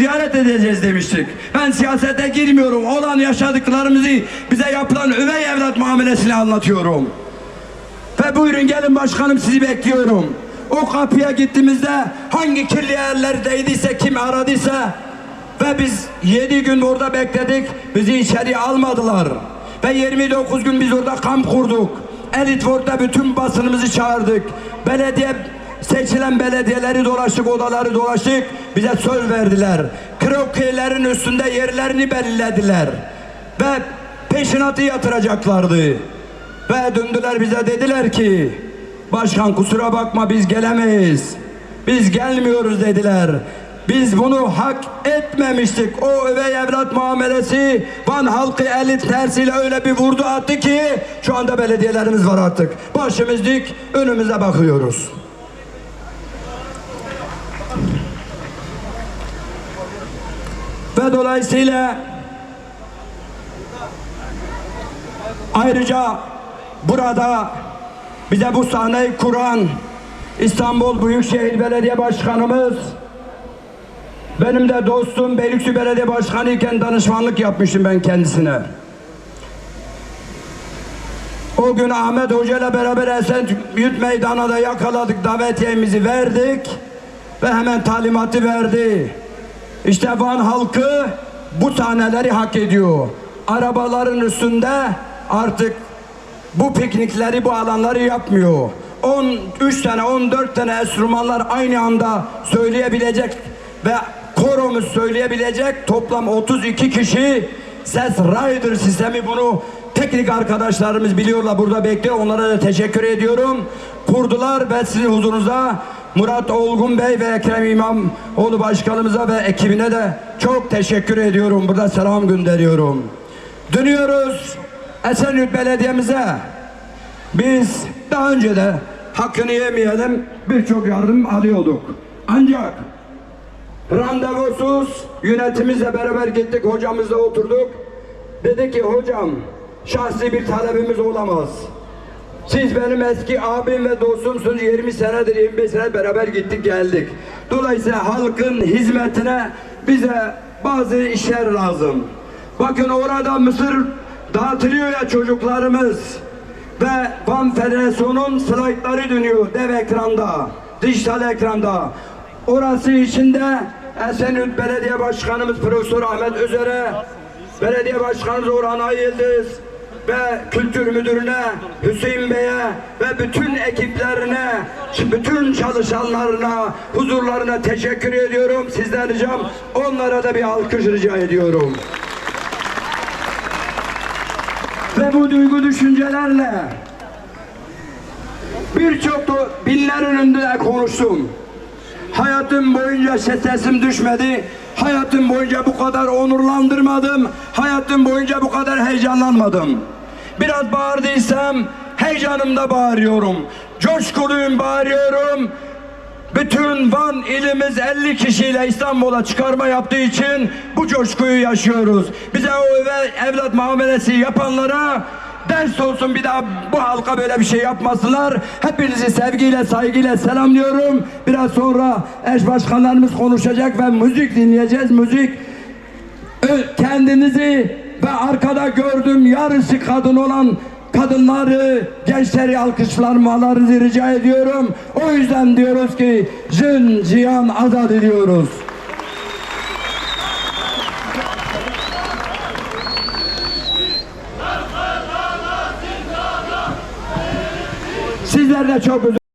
ziyaret edeceğiz demiştik. Ben siyasete girmiyorum. Olan yaşadıklarımızı bize yapılan övey evlat muamelesini anlatıyorum. Ve buyurun gelin başkanım sizi bekliyorum. O kapıya gittiğimizde hangi kirli yerler değdiyse kim aradıysa ve biz 7 gün orada bekledik. Bizi içeriye almadılar. Ve 29 gün biz orada kamp kurduk. Elitford'da bütün basınımızı çağırdık. Belediye seçilen belediyeleri dolaştık, odaları dolaştık. Bize söz verdiler. Krokeylerin üstünde yerlerini belirlediler. Ve peşinatı yatıracaklardı. Ve döndüler bize dediler ki Başkan kusura bakma biz gelemeyiz. Biz gelmiyoruz dediler. Biz bunu hak etmemiştik. O övey evlat muamelesi Van halkı elit tersiyle öyle bir vurdu attı ki şu anda belediyelerimiz var artık. Başımız dik önümüze bakıyoruz. Ve dolayısıyla Ayrıca burada bize bu sahneyi kuran İstanbul Büyükşehir Belediye Başkanımız benim de dostum Beylikdüzü Belediye Başkanı iken danışmanlık yapmıştım ben kendisine. O gün Ahmet Hoca ile beraber Esenyurt Meydanı'na da yakaladık, davetiyemizi verdik ve hemen talimatı verdi. İşte Van halkı bu sahneleri hak ediyor. Arabaların üstünde artık bu piknikleri, bu alanları yapmıyor. 13 tane, 14 tane enstrümanlar aynı anda söyleyebilecek ve koromuz söyleyebilecek toplam 32 kişi ses rider sistemi bunu teknik arkadaşlarımız biliyorlar burada bekliyor. Onlara da teşekkür ediyorum. Kurdular ve sizin huzurunuza Murat Olgun Bey ve Ekrem İmamoğlu Başkanımıza ve ekibine de çok teşekkür ediyorum. Burada selam gönderiyorum. Dönüyoruz Esenyurt Belediye'mize. Biz daha önce de hakkını yemeyelim birçok yardım alıyorduk. Ancak randevusuz yönetimimizle beraber gittik hocamızla oturduk. Dedi ki hocam şahsi bir talebimiz olamaz. Siz benim eski abim ve dostumsunuz. 20 senedir 25 sene beraber gittik geldik. Dolayısıyla halkın hizmetine bize bazı işler lazım. Bakın orada mısır dağıtılıyor ya çocuklarımız. Ve Van Federasyonu'nun slaytları dönüyor dev ekranda, dijital ekranda. Orası içinde Esenyurt Belediye Başkanımız Profesör Ahmet Özer'e, Belediye Başkanımız Orhan Ayıldız, ve kültür müdürüne, Hüseyin Bey'e ve bütün ekiplerine, bütün çalışanlarına, huzurlarına teşekkür ediyorum. Sizden ricam onlara da bir alkış rica ediyorum. Ve bu duygu düşüncelerle birçok da binlerin önünde konuştum. Hayatım boyunca sesim düşmedi. Hayatım boyunca bu kadar onurlandırmadım. Hayatım boyunca bu kadar heyecanlanmadım. Biraz bağırdıysam heyecanımda bağırıyorum. Coşkuluyum bağırıyorum. Bütün Van ilimiz 50 kişiyle İstanbul'a çıkarma yaptığı için bu coşkuyu yaşıyoruz. Bize o eve, evlat muamelesi yapanlara ders olsun bir daha bu halka böyle bir şey yapmasınlar. Hepinizi sevgiyle saygıyla selamlıyorum. Biraz sonra eş başkanlarımız konuşacak ve müzik dinleyeceğiz. Müzik kendinizi ve arkada gördüğüm yarısı kadın olan kadınları, gençleri alkışlanmalarınızı rica ediyorum. O yüzden diyoruz ki Jün Cihan Azad ediyoruz. De çok özür